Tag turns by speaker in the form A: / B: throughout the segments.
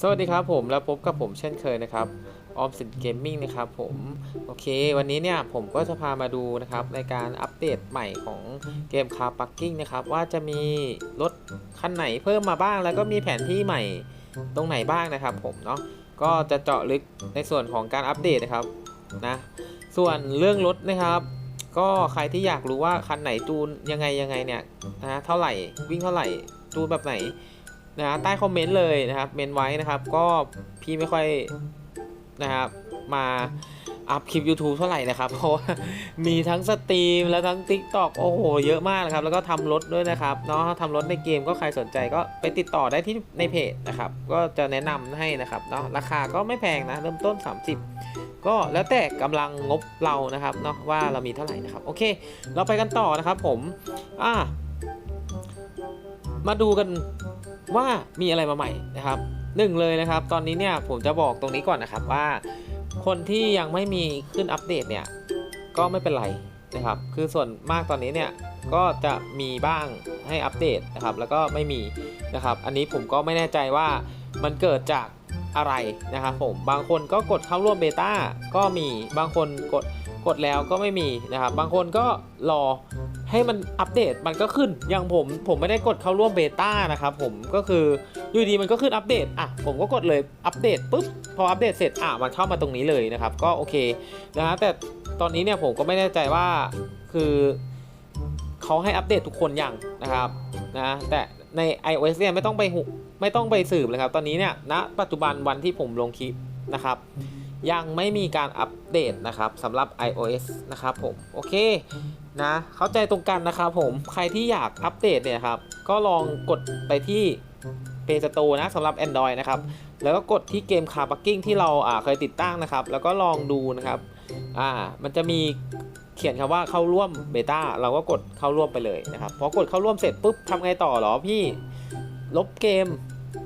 A: สวัสดีครับผมแล้วพบกับผมเช่นเคยนะครับออมสินเกมมิ่งนะครับผมโอเค วันนี้เนี่ยผมก็จะพามาดูนะครับในการอัปเดตใหม่ของเกมคาร์ปักกิ้งนะครับว่าจะมีรถคันไหนเพิ่มมาบ้าง แล้วก็มีแผนที่ใหม่ตรงไหนบ้างนะครับผมเนาะก็จะเจาะลึกในส่วนของการอัปเดตนะครับนะส่วนเรื่องรถนะครับ ก็ใครที่อยากรู้ว่าคันไหนจูนยังไงยังไงเนี่ยนะเท่าไหร่วิ่งเท่าไหร่จูนแบบไหน นะฮะใต้คอมเมนต์เลยนะครับเมนไว้นะครับ ก็พี่ไม่ค่อยนะครับมาอัพคลิป YouTube เท่าไหร่นะครับ เพราะว่ามีทั้งสตรีมแล้วทั้ง TikTok โอ้โห เยอะมากนะครับ แล้วก็ทำรถด้วยนะครับเนาะทำรถในเกมก็ใครสนใจก็ไปติดต่อได้ที่ในเพจนะครับ ก็จะแนะนำให้นะครับเนาะราคาก็ไม่แพงนะ เริ่มต้น 30 ก็แล้วแต่กำลังงบเรานะครับเนาะว่าเรามีเท่าไหร่นะครับ โอเค เราไปกันต่อนะครับผม อ่ามาดูกัน ว่ามีอะไรมาใหม่นะครับหนึ่งเลยนะครับ ตอนนี้เนี่ยผมจะบอกตรงนี้ก่อนนะครับว่า คนที่ยังไม่มีขึ้นอัปเดตเนี่ยก็ไม่เป็นไรนะครับ คือส่วนมากตอนนี้เนี่ยก็จะมีบ้างให้อัปเดตนะครับ แล้วก็ไม่มีนะครับ อันนี้ผมก็ไม่แน่ใจว่ามันเกิดจากอะไรนะครับผมบางคนก็กดเข้าร่วมเบต้าก็มีบางคนกดกดแล้วก็ไม่มีนะครับ บางคนก็รอ ให้มันอัปเดตมันก็ขึ้นอย่างผมผมไม่ได้กดเข้าร่วมเบต้านะครับผมก็คืออยู่ดีมันก็ขึ้นอัปเดตอะผมก็กดเลยอัปเดตปุ๊บพออัปเดตเสร็จอะมันเข้ามาตรงนี้เลยนะครับ ก็โอเคนะฮะแต่ตอนนี้เนี่ยผมก็ไม่แน่ใจว่าคือเขาให้อัปเดตทุกคนอย่างนะครับนะแต่ใน iOS เนี่ยไม่ต้องไปหุไม่ต้องไปสืบเลยครับ ตอนนี้เนี่ยณปัจจุบันวันที่ผมลงคลิปนะครับ ยังไม่มีการอัปเดตนะครับสำหรับ iOS นะครับผมโอเคนะเข้าใจตรงกันนะครับผมใครที่อยากอัปเดตเนี่ยครับก็ลองกดไปที่ Play Store นะสำหรับ Android นะครับแล้วก็กดที่เกม Car Parking ที่เราเคยติดตั้งนะครับ แล้วก็ลองดูนะครับอ่ามันจะมีเขียนคำว่าเข้าร่วมเบต้าเราก็กดเข้าร่วมไปเลยนะครับพอกดเข้าร่วมเสร็จปุ๊บทำไงต่อหรอพี่ลบเกม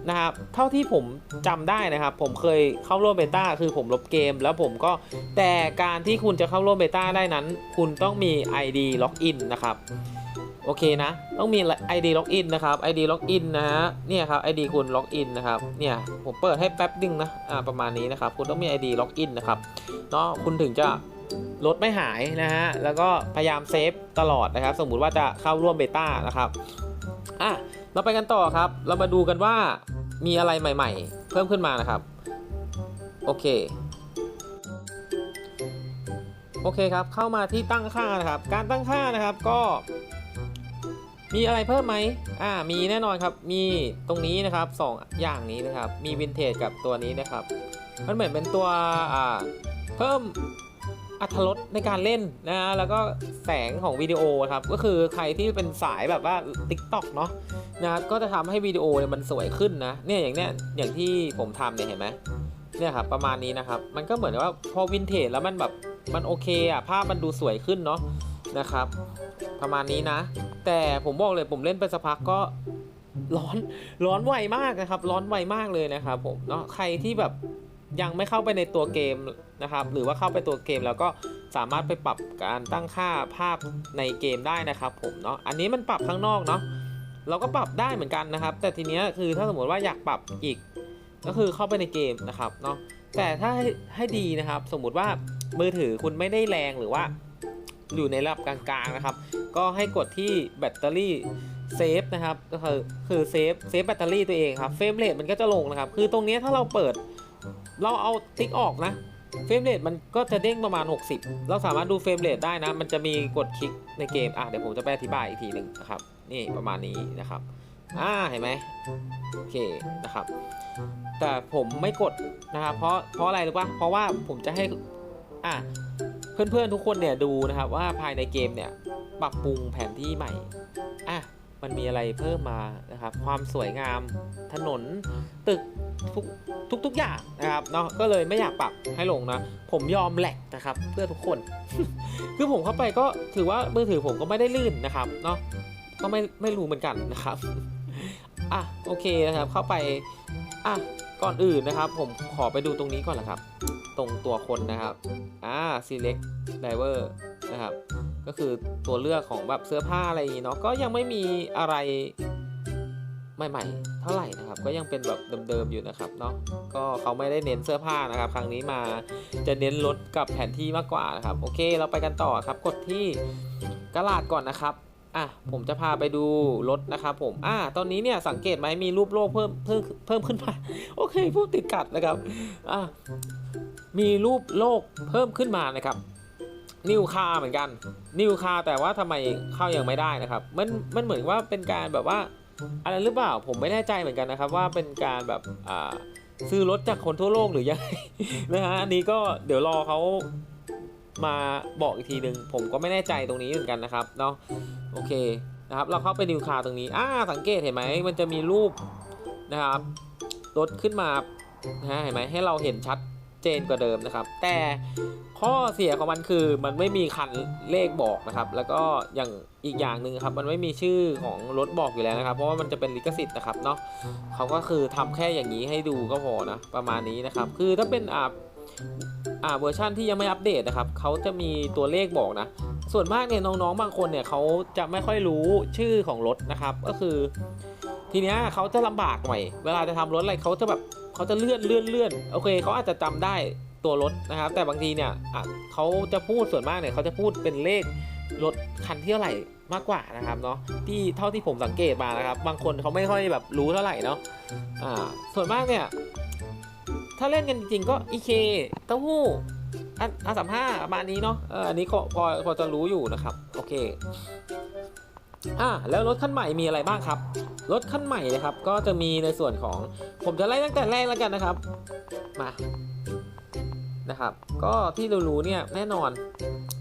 A: นะครับเท่าที่ผมจำได้นะครับ ผมเคยเข้าร่วมเบต้าคือผมลบเกม แล้วผมก็แต่การที่คุณจะเข้าร่วมเบต้าได้นั้น คุณต้องมี ID Login นนะครับโอเคนะ ต้องมี ID Login นนะครับ ID Login นนะฮะเนี่ยครับ ID คุณ Login นนะครับเนี่ยผมเปิดให้แป๊บดึงนะอ่าประมาณนี้นะครับ คุณต้องมี ID Login นะครับเนาะคุณถึงจะลดไม่หายนะฮะแล้วก็พยายามเซฟตลอดนะครับ สมมุติว่าจะเข้าร่วมเบต้านะครับอะ เราไปกันต่อครับ เรามาดูกันว่ามีอะไรใหม่ ๆ เพิ่มขึ้นมานะครับ โอเค โอเคครับ เข้ามาที่ตั้งค่านะครับ การตั้งค่านะครับก็ มีอะไรเพิ่มไหมอ่า มีแน่นอนครับ มีตรงนี้นะครับสองอย่างนี้นะครับ มีวินเทจกับตัวนี้นะครับ มันเหมือนเป็นตัวอ่าเพิ่ม อัตรสในการเล่นนะฮะแล้วก็แสงของวิดีโอครับ ก็คือใครที่เป็นสายแบบว่า TikTok เนาะนะก็จะทำให้วิดีโอเนี่ยมันสวยขึ้นนะเนี่ยอย่างเนี้ยอย่างที่ผมทำเนี่ยเห็นไหมเนี่ยครับประมาณนี้นะครับ มันก็เหมือนว่าพอวินเทจแล้วมันแบบมันโอเคอะภาพมันดูสวยขึ้นเนาะนะครับ ประมาณนี้นะ แต่ผมบอกเลยผมเล่นไปสักพักก็ร้อนร้อนไวมากนะครับ ร้อนไวมากเลยนะครับผมเนาะใครที่แบบ ยังไม่เข้าไปในตัวเกมนะครับ หรือว่าเข้าไปตัวเกมแล้วก็สามารถไปปรับการตั้งค่าภาพในเกมได้นะครับผมเนาะอันนี้มันปรับข้างนอกเนาะเราก็ปรับได้เหมือนกันนะครับ แต่ทีเนี้ยคือถ้าสมมติว่าอยากปรับอีก ก็คือเข้าไปในเกมนะครับเนาะแต่ถ้าให้ให้ดีนะครับ สมมุติว่ามือถือคุณไม่ได้แรงหรือว่า อยู่ในระดับกลางๆนะครับ ก็ให้กดที่แบตเตอรี่เซฟนะครับก็คือคือเซฟเซฟแบตเตอรี่ตัวเองครับเฟรมเรทมันก็จะลงนะครับ คือตรงเนี้ยถ้าเราเปิด เราเอาติ๊กออกนะ เฟรมเรทมันก็จะเด้งประมาณ 60 เราสามารถดูเฟรมเรทได้นะ มันจะมีกดคลิกในเกม อะ เดี๋ยวผมจะไปอธิบายอีกทีหนึ่งนะครับ นี่ประมาณนี้นะครับ อ่า เห็นไหมโอเคนะครับ แต่ผมไม่กดนะครับ เพราะ เพราะอะไรรู้ปะเพราะว่าผมจะให้ อะเพื่อนๆทุกคนเนี่ยดูนะครับว่าภายในเกมเนี่ยปรับปรุงแผนที่ใหม่ อะ มันมีอะไรเพิ่มมานะครับ ความสวยงามถนนตึกทุกทุกทุกอย่างนะครับเนาะก็เลยไม่อยากปรับให้ลงนะ ผมยอมแหลกนะครับ เพื่อทุกคน คือผมเข้าไปก็ถือว่ามือถือผมก็ไม่ได้ลื่นนะครับเนาะก็ไม่ไม่รู้เหมือนกันนะครับอะโอเคนะครับเข้าไปอะก่อนอื่นนะครับ ผมขอไปดูตรงนี้ก่อนละครับ ตรงตัวคนนะครับอ่า select driver นะครับ ก็คือตัวเลือกของแบบเสื้อผ้าอะไรอย่างงี้เนาะ ก็ยังไม่มีอะไรใหม่ๆ เท่าไหร่นะครับ ก็ยังเป็นแบบเดิมๆอยู่นะครับเนาะ ก็เขาไม่ได้เน้นเสื้อผ้านะครับ ครั้งนี้มาจะเน้นรถกับแผนที่มากกว่านะครับ โอเค เราไปกันต่อครับ กดที่กระลาดก่อนนะครับอะผมจะพาไปดูรถนะครับผม อะตอนนี้เนี่ยสังเกตไหมมีรูปโลกเพิ่มเพิ่มเพิ่มขึ้นมา โอเคพูดติดกัดนะครับ อะ มีรูปโลกเพิ่มขึ้นมานะครับนิวคาเหมือนกันนิวคาแต่ว่าทำไมเข้ายังไม่ได้นะครับ มันมันเหมือนว่าเป็นการแบบว่าอะไรหรือเปล่าผมไม่แน่ใจเหมือนกันนะครับ ว่าเป็นการแบบอ่าซื้อรถจากคนทั่วโลกหรือยังไงนะฮะอันนี้ก็เดี๋ยวรอเขามาบอกอีกทีหนึ่งผมก็ไม่แน่ใจตรงนี้เหมือนกันนะครับเนาะโอเคนะครับเราเข้าไปนิวคาตรงนี้อ่าสังเกตเห็นไหมมันจะมีรูปนะครับรถขึ้นมานะฮะเห็นไหมให้เราเห็นชัด เจนกว่าเดิมนะครับ แต่ข้อเสียของมันคือมันไม่มีคันเลขบอกนะครับ แล้วก็อย่างอีกอย่างหนึ่งครับ มันไม่มีชื่อของรถบอกอยู่แล้วนะครับ เพราะว่ามันจะเป็นลิขสิทธิ์นะครับเนาะเขาก็คือทำแค่อย่างนี้ให้ดูก็พอนะประมาณนี้นะครับ คือถ้าเป็นอ่าอ่าเวอร์ชันที่ยังไม่อัปเดตนะครับเขาจะมีตัวเลขบอกนะ ส่วนมากเนี่ยน้องๆบางคนเนี่ยเขาจะไม่ค่อยรู้ชื่อของรถนะครับ ก็คือ ทีเนี้ยเขาจะลำบากหน่อยเวลาจะทำรถอะไรเขาจะแบบ เขาจะเลื่อนเลื่อนเลื่อนโอเคเขาอาจจะจำได้ตัวรถนะครับ แต่บางทีเนี่ยอะเขาจะพูดส่วนมากเนี่ยเขาจะพูดเป็นเลขรถคันที่เท่าไหร่มากกว่านะครับเนาะที่เท่าที่ผมสังเกตมานะครับ บางคนเขาไม่ค่อยแบบรู้เท่าไหร่เนาะอ่าส่วนมากเนี่ย ถ้าเล่นกันจริงๆก็อีเคเต้าหู้อันอาสามห้าประมาณนี้เนาะอออันนี้พอพอพอจะรู้อยู่นะครับ โอเค อ่าแล้วรถคันใหม่มีอะไรบ้างครับ รถคันใหม่นะครับ ก็จะมีในส่วนของผมจะไล่ตั้งแต่แรกแล้วกันนะครับ มานะครับ ก็ที่รู้ๆเนี่ยแน่นอน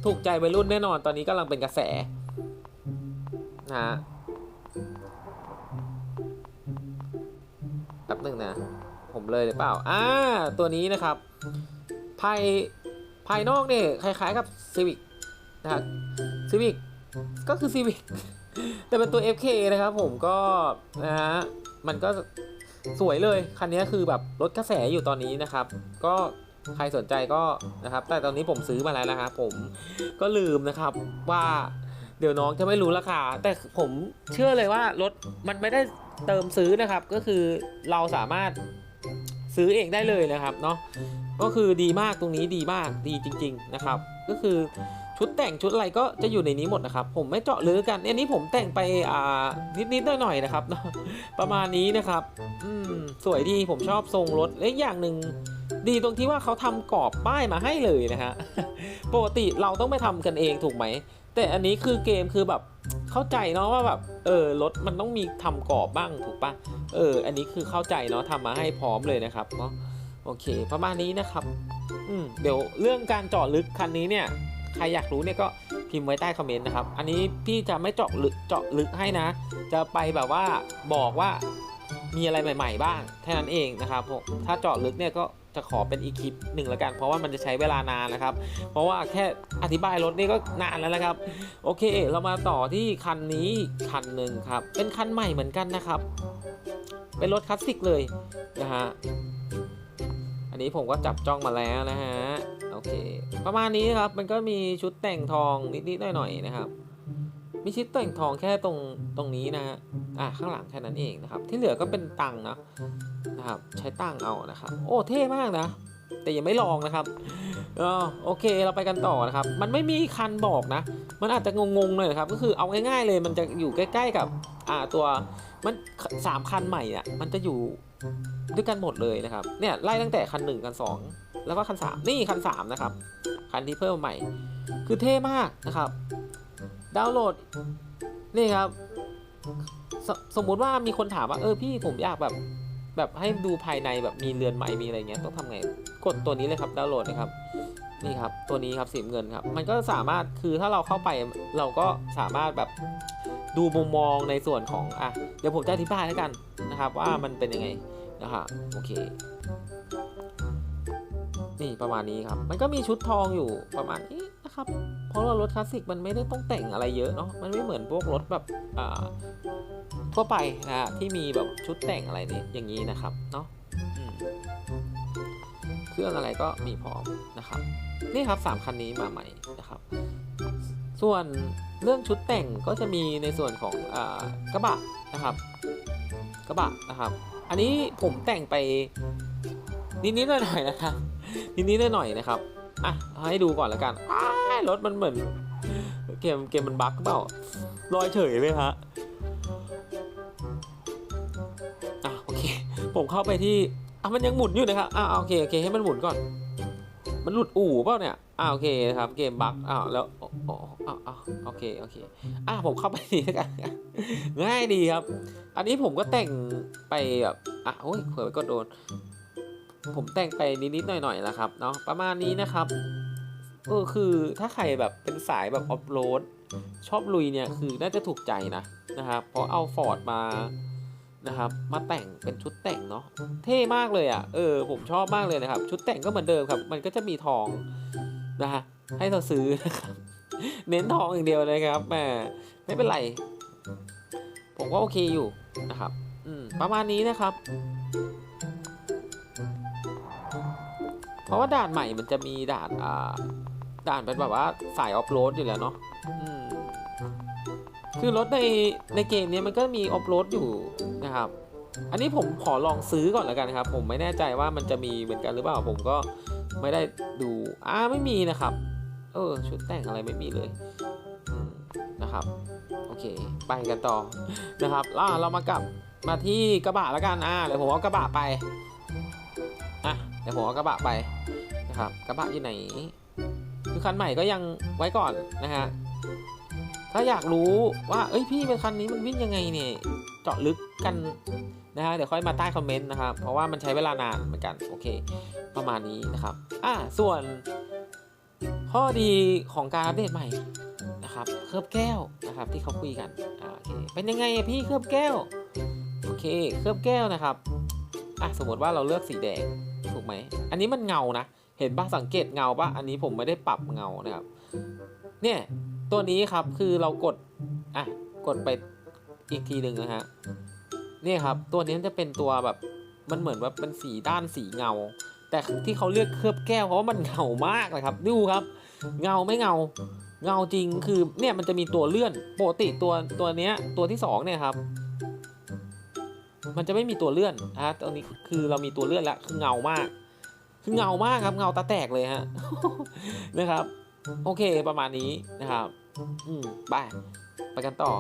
A: ถูกใจวัยรุ่นแน่นอนตอนนี้กำลังเป็นกระแสนะฮะแป๊บหนึ่งนะ ผมเลยหรือเปล่า อ่า ตัวนี้นะครับ ภาย ภายนอกเนี่ยคล้ายๆกับ Civic นะครับ Civic ก็คือ Civic แต่เป็นตัว FK นะครับผมก็นะฮะมันก็สวยเลย คันนี้คือแบบรถกระแสอยู่ตอนนี้นะครับ ก็ใครสนใจก็นะครับ แต่ตอนนี้ผมซื้อมาแล้วนะครับผมก็ลืมนะครับว่าเดี๋ยวน้องจะไม่รู้ราคา แต่ผมเชื่อเลยว่ารถมันไม่ได้เติมซื้อนะครับ ก็คือเราสามารถซื้อเองได้เลยนะครับเนาะก็คือดีมากตรงนี้ดีมากดีจริง ๆนะครับ ก็คือ ชุดแต่งชุดอะไรก็จะอยู่ในนี้หมดนะครับ ผมไม่เจาะลึกกันอันนี้ผมแต่งไปอ่านิดๆหน่อยๆนะครับ ประมาณนี้นะครับ อืมสวยดีผมชอบทรงรถและอีกอย่างหนึ่งดีตรงที่ว่าเขาทำกรอบป้ายมาให้เลยนะฮะปกติเราต้องไปทำกันเองถูกไหม แต่อันนี้คือเกมคือแบบเข้าใจเนาะว่าแบบเออรถมันต้องมีทำกรอบบ้างถูกปะเออ อันนี้คือเข้าใจเนาะทำมาให้พร้อมเลยนะครับเนาะโอเค ประมาณนี้นะครับ อืมเดี๋ยวเรื่องการเจาะลึกคันนี้เนี่ย ใครอยากรู้เนี่ยก็พิมพ์ไว้ใต้คอมเมนต์นะครับ อันนี้พี่จะไม่เจาะลึกเจาะลึกให้นะ จะไปแบบว่าบอกว่ามีอะไรใหม่ ๆ บ้างแค่นั้นเองนะครับผมถ้าเจาะลึกเนี่ยก็จะขอเป็นอีกคลิปหนึ่งล้วกัน เพราะว่ามันจะใช้เวลานานนะครับ เพราะว่าแค่อธิบายรถนี่ก็นานแล้วนะครับ โอเค เรามาต่อที่คันนี้คันหนึ่งครับ เป็นคันใหม่เหมือนกันนะครับ เป็นรถคลาสสิกเลยนะฮะ อันนี้ผมก็จับจ้องมาแล้วนะฮะ โอเค ประมาณนี้ครับ มันก็มีชุดแต่งทองนิดๆหน่อยๆนะครับ มีชุดแต่งทองแค่ตรงตรงนี้นะฮะ อะข้างหลังแค่นั้นเองนะครับ ที่เหลือก็เป็นตังนะนะครับ ใช้ตังเอานะครับ โอ้เท่มากนะ แต่ยังไม่ลองนะครับอ๋อโอเค เราไปกันต่อนะครับ มันไม่มีคันบอกนะ มันอาจจะงงๆหน่อยนะครับ ก็คือเอาง่ายๆเลย มันจะอยู่ใกล้ ๆ กับ อ่าตัว มันสามคันใหม่อะ มันจะอยู่ ด้วยกันหมดเลยนะครับ เนี่ยไล่ตั้งแต่คันหนึ่งคันสองแล้วก็คันสามนี่คันสามนะครับ คันที่เพิ่มใหม่ คือเท่มากนะครับ ดาวน์โหลด นี่ครับสสมมุติว่ามีคนถามว่า เออพี่ผมอยากแบบ แบบให้ดูภายในแบบมีเรือนใหม่มีอะไรเงี้ยต้องทำไง กดตัวนี้เลยครับดาวน์โหลดนะครับ นี่ครับ ตัวนี้ครับสีเงินครับ มันก็สามารถคือถ้าเราเข้าไปเราก็สามารถแบบดูมุมมองในส่วนของอะเดี๋ยวผมจะอธิบายแล้วกันนะครับ ว่ามันเป็นยังไง นะครับโอเค นี่ประมาณนี้ครับ มันก็มีชุดทองอยู่ประมาณนี้นะครับ เพราะว่ารถคลาสสิกมันไม่ได้ต้องแต่งอะไรเยอะเนาะมันไม่เหมือนพวกรถแบบอ่าทั่วไปนะฮะที่มีแบบชุดแต่งอะไรนี่อย่างนี้นะครับเนาะเครื่องอะไรก็มีพร้อมนะครับ นี่ครับสามคันนี้มาใหม่นะครับ ส่วนเรื่องชุดแต่งก็จะมีในส่วนของอกระบะนะครับ กระบะนะครับ อันนี้ผมแต่งไปนิดๆหน่อยๆนะครับนิดๆหน่อยๆนะครับอะให้ดูก่อนแล้วกันรถมันเหมือนเกมเกมมันบั๊กเปล่าลอยเฉยไหมฮะอะโอเค ผมเข้าไปที่อะมันยังหมุนอยู่นะครับอะโอเคโอเคให้มันหมุนก่อน มันหลุดอู่เปล่าเนี่ยอ่าโอเคครับเกมบั๊กอ้าวแล้วโอ้โอ้อ้าวอ้าวโอเคโอเคอะผมเข้าไปนี่แล้วกันง่ายดีครับ อันนี้ผมก็แต่งไปแบบอะโอ้ยเผื่อไปก็โดน ผมแต่งไปนิดๆหน่อยๆนะครับเนาะประมาณนี้นะครับเออคือถ้าใครแบบเป็นสายแบบออฟโรดชอบลุยเนี่ยคือน่าจะถูกใจนะนะครับเพราะเอาฟอร์ดมา นะครับ มาแต่งเป็นชุดแต่งเนาะเท่มากเลยอะเออผมชอบมากเลยนะครับ ชุดแต่งก็เหมือนเดิมครับ มันก็จะมีทองนะฮะให้เราซื้อนะครับเน้นทองอย่างเดียวเลยครับแหมไม่เป็นไร ผมว่าโอเคอยู่นะครับ อืมประมาณนี้นะครับ เพราะว่าด่านใหม่มันจะมีด่านอ่าด่านเป็นแบบว่าสายออฟโรดอยู่แล้วเนาะอืม คือรถในในเกมนี้มันก็มีออฟโรดอยู่นะครับ อันนี้ผมขอลองซื้อก่อนแล้วกันครับ ผมไม่แน่ใจว่ามันจะมีเหมือนกันหรือเปล่าผมก็ไม่ได้ดูอ่าไม่มีนะครับ เออชุดแต่งอะไรไม่มีเลยนะครับ โอเค ไปกันต่อนะครับล่าเรามากลับมาที่กระบะแล้วกันอ่าเดี๋ยวผมเอากระบะไปอะเดี๋ยวผมเอากระบะไปนะครับ กระบะอยู่ไหนคือคันใหม่ก็ยังไว้ก่อนนะฮะ ถ้าอยากรู้ว่า เอ้ยพี่เป็นคันนี้มันวิ่งยังไงเนี่ย เจาะลึกกันนะฮะ เดี๋ยวค่อยมาใต้คอมเมนต์นะครับ เพราะว่ามันใช้เวลานานเหมือนกัน โอเค ประมาณนี้นะครับ อ่า ส่วนข้อดีของการอัปเดตใหม่นะครับ เคลือบแก้วนะครับที่เขาคุยกัน อ่า โอเค เป็นยังไงอะพี่เคลือบแก้ว โอเค เคลือบแก้วนะครับ อะสมมติว่าเราเลือกสีแดง ถูกไหม อันนี้มันเงานะ เห็นปะสังเกตเงาปะอันนี้ผมไม่ได้ปรับเงานะครับ เนี่ย ตัวนี้ครับคือเรากดอะกดไปอีกทีหนึ่งนะฮะเนี่ยครับ ตัวนี้จะเป็นตัวแบบมันเหมือนว่าเป็นสีด้านสีเงา แต่ที่เขาเลือกเคลือบแก้วเพราะว่ามันเงามากนะครับดูครับ เงาไม่เงา เงาจริงคือเนี่ยมันจะมีตัวเลื่อนปกติตัวตัวเนี้ยตัวที่สองเนี่ยครับมันจะไม่มีตัวเลื่อนนะตอนนี้คือเรามีตัวเลื่อนแล้วคือเงามาก คือเงามากครับเงาตาแตกเลยฮะนะครับ โอเคประมาณนี้นะครับ อืมไปไปกันต่อ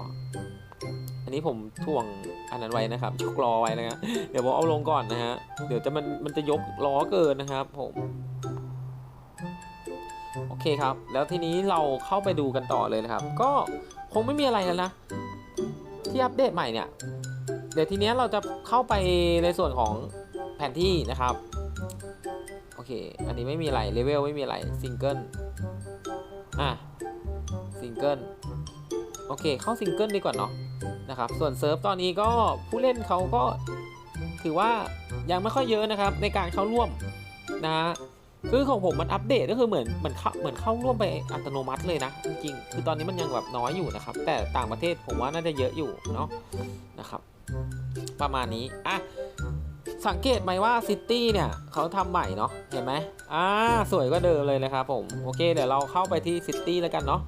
A: อันนี้ผมถ่วงอันนั้นไว้นะครับยกล้อไว้นะฮะเดี๋ยวผมเอาลงก่อนนะฮะเดี๋ยวจะมันมันจะยกล้อเกินนะครับผมโอเคครับ แล้วทีนี้เราเข้าไปดูกันต่อเลยนะครับ ก็คงไม่มีอะไรแล้วนะ ที่อัปเดตใหม่เนี่ย เดี๋ยวทีเนี้ยเราจะเข้าไปในส่วนของแผนที่นะครับ โอเค อันนี้ไม่มีอะไรเลเวลไม่มีอะไรซิงเกิล อะซิงเกิลโอเค เข้าซิงเกิลดีกว่าเนาะนะครับ ส่วนเซิร์ฟตอนนี้ก็ผู้เล่นเขาก็ถือว่ายังไม่ค่อยเยอะนะครับ ในการเข้าร่วมนะฮะคือของผมมันอัปเดตก็คือเหมือนเหมือนเข้าเหมือนเข้าร่วมไปอัตโนมัติเลยนะ จริงคือตอนนี้มันยังแบบน้อยอยู่นะครับ แต่ต่างประเทศผมว่าน่าจะเยอะอยู่เนาะนะครับ ประมาณนี้อะ สังเกตไหมว่าซิตี้เนี่ยเขาทำใหม่เนาะเห็นไหมอ่าสวยก็เดิมเลยนะครับผมโอเคเดี๋ยวเราเข้าไปที่ซิตี้แล้วกันเนาะ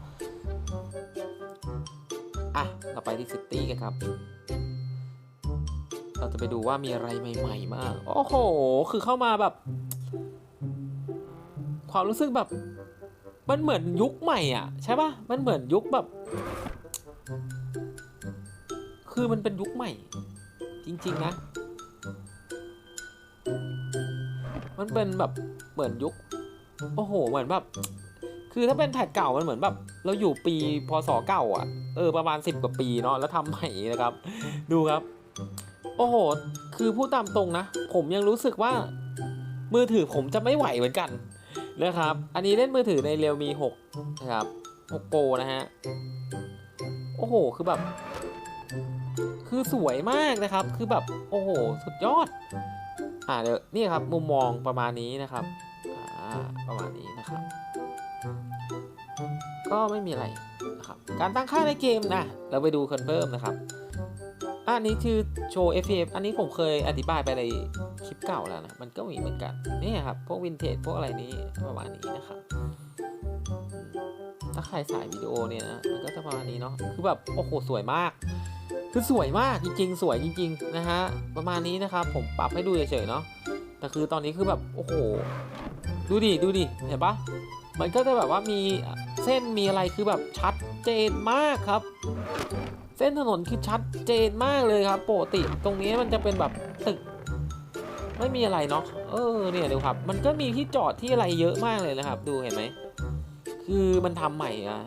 A: อะเราไปที่ซิตี้กันครับ เราจะไปดูว่ามีอะไรใหม่ๆมากโอ้โห คือเข้ามาแบบ ความรู้สึกแบบมันเหมือนยุคใหม่อะ ใช่ปะมันเหมือนยุคแบบ คือมันเป็นยุคใหม่ จริง ๆ นะ มันเป็นแบบเหมือนยุค โอ้โห เหมือนแบบ คือถ้าเป็นแพทเก่ามันเหมือนแบบ เราอยู่ปีพศเก่าอะ เออ ประมาณสิบกว่าปีเนาะ แล้วทำใหม่นะครับ ดูครับ โอ้โห คือพูดตามตรงนะ ผมยังรู้สึกว่า มือถือผมจะไม่ไหวเหมือนกันนะครับ อันนี้เล่นมือถือในเรียวมี6นะครับ6 Pro นะฮะ โอ้โห คือแบบ คือสวยมากนะครับ คือแบบ โอ้โห สุดยอด อ่าเดี๋ยวนี่ครับมุมมองประมาณนี้นะครับอ่าประมาณนี้นะครับ ก็ไม่มีอะไรนะครับการตั้งค่าในเกมนะเราไปดูคนเพิ่มนะครับอะอันนี้คือโชว์ FPS อันนี้ผมเคยอธิบายไปในคลิปเก่าแล้วนะ มันก็มีเหมือนกัน นี่ครับ พวกวินเทจ พวกอะไรนี้ประมาณนี้นะครับอืมถ้าใครสายวิดีโอเนี่ยนะ มันก็จะประมาณนี้เนาะ คือแบบ โอ้โห สวยมาก คือสวยมากจริงๆ สวยจริง ๆ นะฮะ ประมาณนี้นะครับผมปรับให้ดูเฉยๆเนาะแต่คือตอนนี้คือแบบโอ้โห ดูดิดูดิเห็นปะมันก็จะแบบว่ามีเส้นมีอะไรคือแบบชัดเจนมากครับ เส้นถนนคือชัดเจนมากเลยครับปกติตรงนี้มันจะเป็นแบบตึก ไม่มีอะไรเนาะเออเนี่ยดูครับ มันก็มีที่จอดที่อะไรเยอะมากเลยนะครับ ดูเห็นไหมคือมันทำใหม่อะ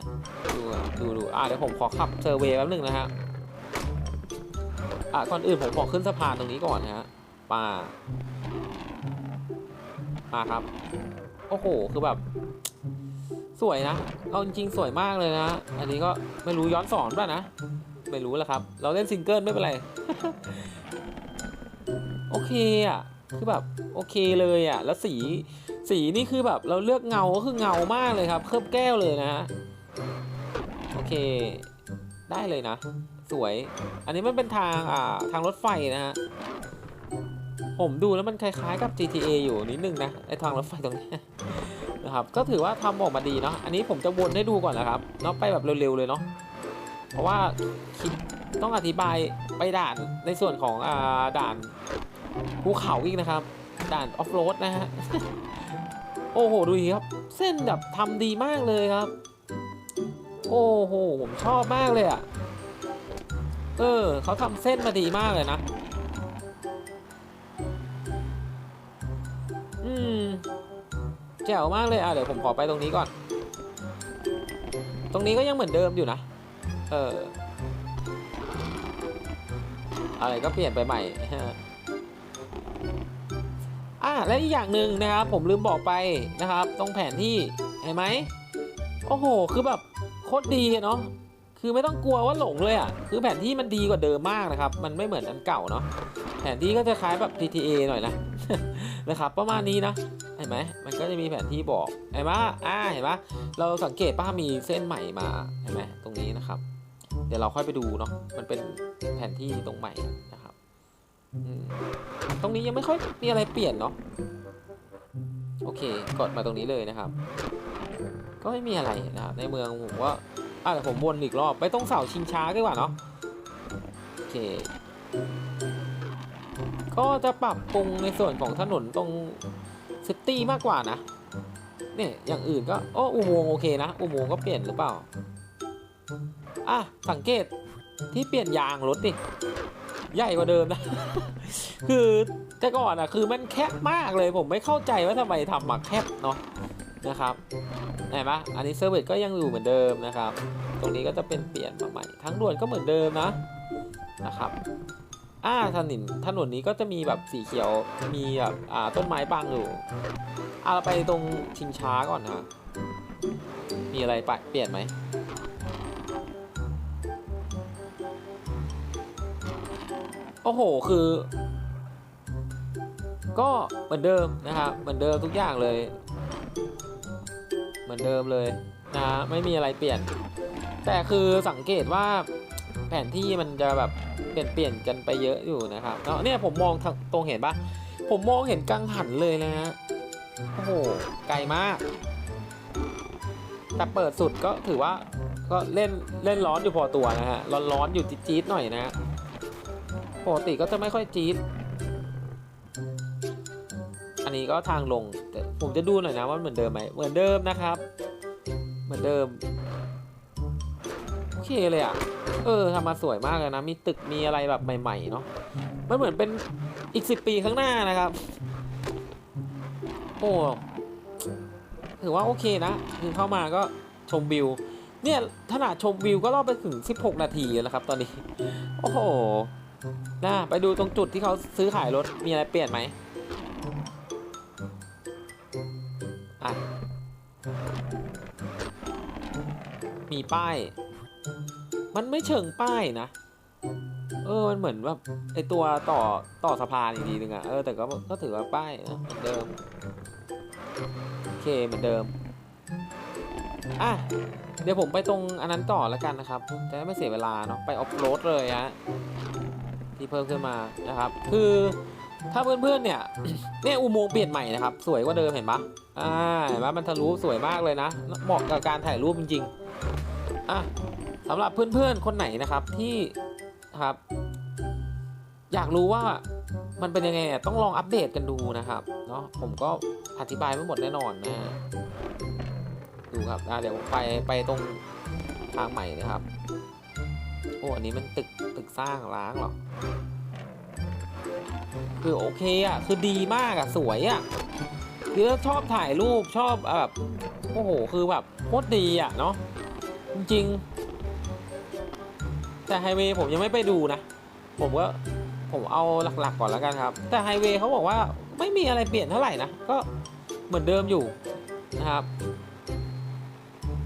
A: ดูดูดูอะเดี๋ยวผมขอขับเซอร์เวย์แป๊บนึงนะฮะ อะก่อนอื่นผมขอขึ้นสะพานตรงนี้ก่อนนะฮะป่ามาครับโอ้โหคือแบบ สวยนะเอาจริงๆสวยมากเลยนะ อันนี้ก็ไม่รู้ย้อนสอนป่ะนะไม่รู้แหละครับ เราเล่นซิงเกิลไม่เป็นไรโอเคอะคือแบบโอเคเลยอะ แล้วสีสีนี่คือแบบเราเลือกเงาก็คือเงามากเลยครับ เคลือบแก้วเลยนะฮะโอเค ได้เลยนะ สวย อันนี้มันเป็นทางอ่าทางรถไฟนะฮะ ผมดูแล้วมันคล้ายๆกับ GTA อยู่นิดนึงนะไอทางรถไฟตรงนี้นะครับ ก็ถือว่าทำออกมาดีเนาะ อันนี้ผมจะวนให้ดูก่อนนะครับเนาะไปแบบเร็วๆเลยเนาะ เพราะว่าคิดต้องอธิบายไปด่านในส่วนของอ่าด่านภูเขาอีกนะครับ ด่านออฟโรดนะฮะ โอ้โหดูดิครับ เส้นแบบทำดีมากเลยครับ โอ้โหผมชอบมากเลยอะ่ะ เออเขาทำเส้นมาดีมากเลยนะ อืมแจ๋วมากเลยอะเดี๋ยวผมขอไปตรงนี้ก่อน ตรงนี้ก็ยังเหมือนเดิมอยู่นะ เออ อะไรก็เปลี่ยนไปใหม่ฮะอะและอีกอย่างหนึ่งนะครับ ผมลืมบอกไปนะครับ ตรงแผนที่เห็นไหมโอ้โห คือแบบโคตรดีเนาะ คือไม่ต้องกลัวว่าหลงเลยอะ คือแผนที่มันดีกว่าเดิมมากนะครับ มันไม่เหมือนอันเก่าเนาะ แผนที่ก็จะคล้ายแบบ TTA หน่อยนะ นะครับ ประมาณนี้นะเห็นไหมมันก็จะมีแผนที่บอก เห็นไหมอ่า เห็นไหมเราสังเกตป้ามีเส้นใหม่มา เห็นไหมตรงนี้นะครับ เดี๋ยวเราค่อยไปดูเนาะ มันเป็นแผนที่ตรงใหม่นะครับ ตรงนี้ยังไม่ค่อยมีอะไรเปลี่ยนเนาะ โอเค กดมาตรงนี้เลยนะครับ ก็ไม่มีอะไรนะครับ ในเมืองผมว่า อะเดี๋ยวผมวนอีกรอบไปตรงเสาชิงช้าดีกว่าเนาะโอเค ก็จะปรับปรุงในส่วนของถนนตรงซิตี้มากกว่านะเนี่ยอย่างอื่นก็โอ้อุโมงค์โอเคนะ อุโมงค์ก็เปลี่ยนหรือเปล่าอะสังเกตที่เปลี่ยนยางรถดิใหญ่กว่าเดิมนะ คือแต่ก่อนอะคือมันแคบมากเลยผมไม่เข้าใจว่าทำไมทำมาแคบเนาะ นะครับเห็นปะอันนี้เซอร์วิสก็ยังอยู่เหมือนเดิมนะครับ ตรงนี้ก็จะเป็นเปลี่ยนมาใหม่ทั้งด่วนก็เหมือนเดิมนะนะครับอ่าถนนถนนนี้ก็จะมีแบบสีเขียวมีแบบอ่าต้นไม้บังอยู่อ่าเราไปตรงชิงช้าก่อนนะมีอะไรปะเปลี่ยนไหมโอ้โห คือ ก็เหมือนเดิมนะครับ เหมือนเดิมทุกอย่างเลย มือนเดิมเลยนะไม่มีอะไรเปลี่ยน แต่คือสังเกตว่าแผนที่มันจะแบบเปลี่ยนเปลี่ยนกันไปเยอะอยู่นะครับเนาะเนี่ยผมมองตรงเห็นปะผมมองเห็นกังหันเลยนะฮะโอ้โหไกลมาก แต่เปิดสุดก็ถือว่าก็เล่นเล่นร้อนอยู่พอตัวนะฮะร้อนร้อนอยู่จี๊ดๆหน่อยนะฮะปกติก็จะไม่ค่อยจี๊ด อันนี้ก็ทางลงแต่ผมจะดูหน่อยนะว่าเหมือนเดิมไหมเหมือนเดิมนะครับ เหมือนเดิมโอเคเลยอะเออทำมาสวยมากเลยนะ มีตึกมีอะไรแบบใหม่ๆเนาะมันเหมือนเป็นอีกสิปีข้างหน้านะครับโอ้ถือว่าโอเคนะคือเข้ามาก็ชมวิว เนี่ยขนาดชมวิวก็รอบไปถึง 16 นาทีแล้วครับ ตอนนี้ โอ้โหนะไปดูตรงจุดที่เขาซื้อขายรถมีอะไรเปลี่ยนไหม อะ มีป้าย มันไม่เชิงป้ายนะ เออ มันเหมือนแบบไอตัวต่อต่อสะพานอีกทีนึงอะเออ แต่ก็ก็ถือว่าป้ายนะเหมือนเดิม โอเค เหมือนเดิม อะ เดี๋ยวผมไปตรงอันนั้นต่อแล้วกันนะครับ จะได้ไม่เสียเวลาเนาะ ไปออฟโรดเลยฮะ ที่เพิ่มขึ้นมานะครับ คือ ถ้าเพื่อนๆเนี่ยเนี่ยอุโมงค์เปลี่ยนใหม่นะครับ สวยกว่าเดิมเห็นปะอ่าเห็นปะมันทะลุสวยมากเลยนะ เหมาะกับการถ่ายรูปจริงๆอะสำหรับเพื่อนๆคนไหนนะครับที่ครับ อยากรู้ว่ามันเป็นยังไงต้องลองอัปเดตกันดูนะครับเนาะผมก็อธิบายไม่หมดแน่นอนนะฮะดูครับเดี๋ยวไปไปตรงทางใหม่นะครับ โอ้อันนี้มันตึกตึกสร้างร้างหรอ คือโอเคอะคือดีมากอะสวยอะคือถ้าชอบถ่ายรูปชอบแบบโอ้โหคือแบบโคตรดีอะเนาะจริงๆแต่ไฮเวย์ผมยังไม่ไปดูนะ ผมก็ผมเอาหลักๆก่อนแล้วกันครับ แต่ไฮเวย์เขาบอกว่าไม่มีอะไรเปลี่ยนเท่าไหร่นะ ก็เหมือนเดิมอยู่นะครับ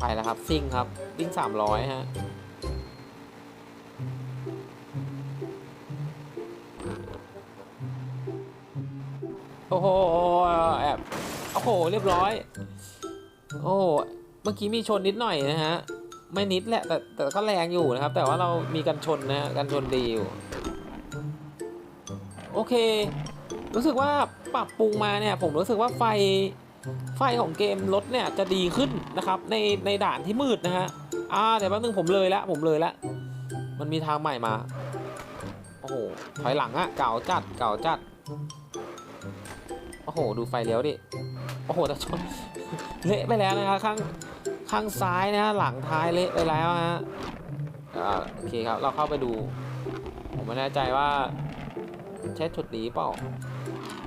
A: ไปแล้วครับซิงครับวิ่ง300ฮะ อ้โหแอบโอ้โหเรียบร้อย โอ้เมื่อกี้มีชนนิดหน่อยนะฮะไม่นิดแหละแต่แต่ก็แรงอยู่นะครับ แต่ว่าเรามีกันชนนะฮะกันชนดีอยู่โอเค รู้สึกว่าปรับปรุงมาเนี่ย ผมรู้สึกว่าไฟไฟของเกมรถเนี่ยจะดีขึ้นนะครับ ในในด่านที่มืดนะฮะอ่าเดี๋ยวแป๊บนึงผมเลยละผมเลยละมันมีทางใหม่มา โอ้โหถอยหลังอะเก่าจัดเก่าจัด โอ้โห ดูไฟเลี้ยวดิ โอ้โหแต่ชน เละไปแล้วนะครับข้างข้างซ้ายนะฮะหลังท้ายเละไปแล้วฮะโอเคครับ เราเข้าไปดู ผมไม่แน่ใจว่าใช้จุดนี้เปล่า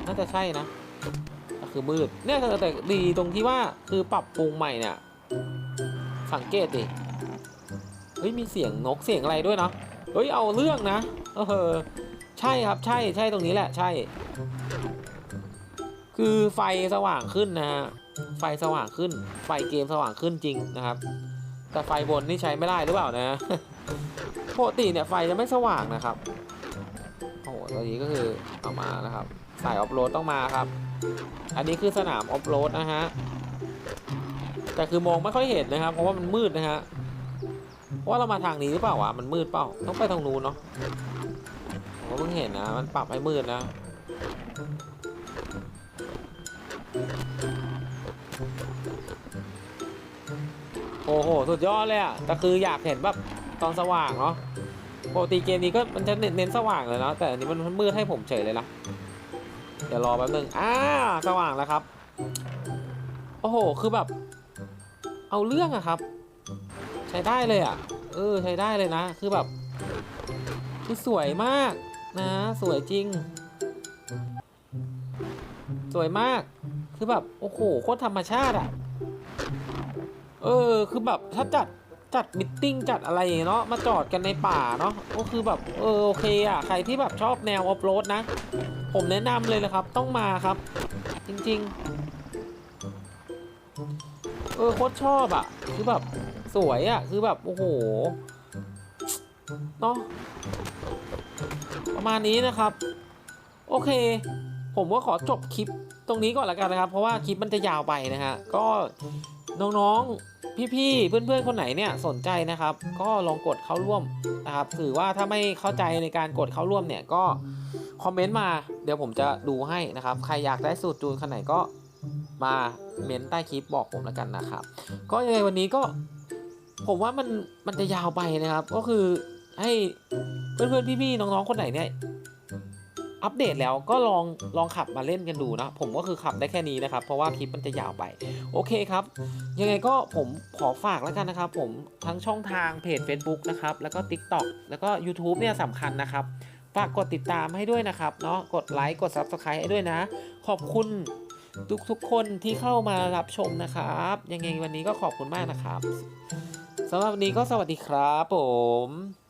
A: น่าจะใช่นะก็คือมืด เนี่ยแต่แต่ดีตรงที่ว่าคือปรับปรุงใหม่เนี่ย สังเกตดิ เฮ้ยมีเสียงนกเสียงอะไรด้วยเนาะ เฮ้ยเอาเรื่องนะ เออ ใช่ครับใช่ใช่ตรงนี้แหละใช่ คือไฟสว่างขึ้นนะฮะไฟสว่างขึ้น ไฟเกมสว่างขึ้นจริงนะครับ แต่ไฟบนนี่ใช้ไม่ได้หรือเปล่านะปกติเนี่ยไฟจะไม่สว่างนะครับโอ้โหตัวนี้ก็คือเอามานะครับสายออฟโรดต้องมาครับ อันนี้คือสนามออฟโรดนะฮะแต่คือมองไม่ค่อยเห็นนะครับ เพราะว่ามันมืดนะฮะว่าเรามาทางนี้หรือเปล่าวะมันมืดเปล่าต้องไปทางนู้นเนาะผมเพิ่งเห็นนะ มันปรับให้มืดนะ โอ้โห สุดยอดเลยอะ แต่คืออยากเห็นแบบตอนสว่างเนาะ ปกติเกมนี้ก็มันจะเน้นสว่างเลยเนาะ แต่อันนี้มันมืดให้ผมเฉยเลยนะ เดี๋ยวรอแป๊บนึงอ่าสว่างแล้วครับ โอ้โห คือแบบ เอาเรื่องอะครับ ใช้ได้เลยอะเออ ใช้ได้เลยนะ คือแบบ คือสวยมากนะ สวยจริง สวยมาก คือแบบโอ้โหโคตรธรรมชาติอะเออ คือแบบถ้าจัดจัดมิทติ้งจัดอะไรเนาะมาจอดกันในป่าเนาะก็คือแบบเออโอเคอะใครที่แบบชอบแนวออฟโรดนะ ผมแนะนำเลยนะครับ ต้องมาครับ จริง ๆ เออโคตรชอบอะคือแบบสวยอะคือแบบโอ้โหเนาะประมาณนี้นะครับ โอเค ผมก็ขอจบคลิป ตรงนี้ก่อนละกันนะครับ เพราะว่าคลิปมันจะยาวไปนะฮะก็น้องๆพี่ๆเพื่อนๆคนไหนเนี่ยสนใจนะครับ ก็ลองกดเข้าร่วมนะครับถือว่าถ้าไม่เข้าใจในการกดเข้าร่วมเนี่ยก็คอมเมนต์มาเดี๋ยวผมจะดูให้นะครับ ใครอยากได้สูตรจูนคนไหนก็มาเมนใต้คลิปบอกผมแล้วกันนะครับ ก็ยังไงวันนี้ก็ผมว่ามันมันจะยาวไปนะครับ ก็คือให้เพื่อนๆพี่ๆน้องๆคนไหนเนี่ย อัปเดตแล้วก็ลองลองขับมาเล่นกันดูนะผมก็คือขับได้แค่นี้นะครับ เพราะว่าคลิปมันจะยาวไป โอเคครับ ยังไงก็ผมขอฝากแล้วกันนะครับ ผมทั้งช่องทางเพจ Facebook นะครับ แล้วก็ TikTok แล้วก็ YouTube เนี่ยสำคัญนะครับฝากกดติดตามให้ด้วยนะครับเนาะกดไลค์กด Subscribe ให้ด้วยนะ ขอบคุณทุกๆคนที่เข้ามารับชมนะครับ ยังไงวันนี้ก็ขอบคุณมากนะครับสำหรับวันนี้ก็สวัสดีครับผม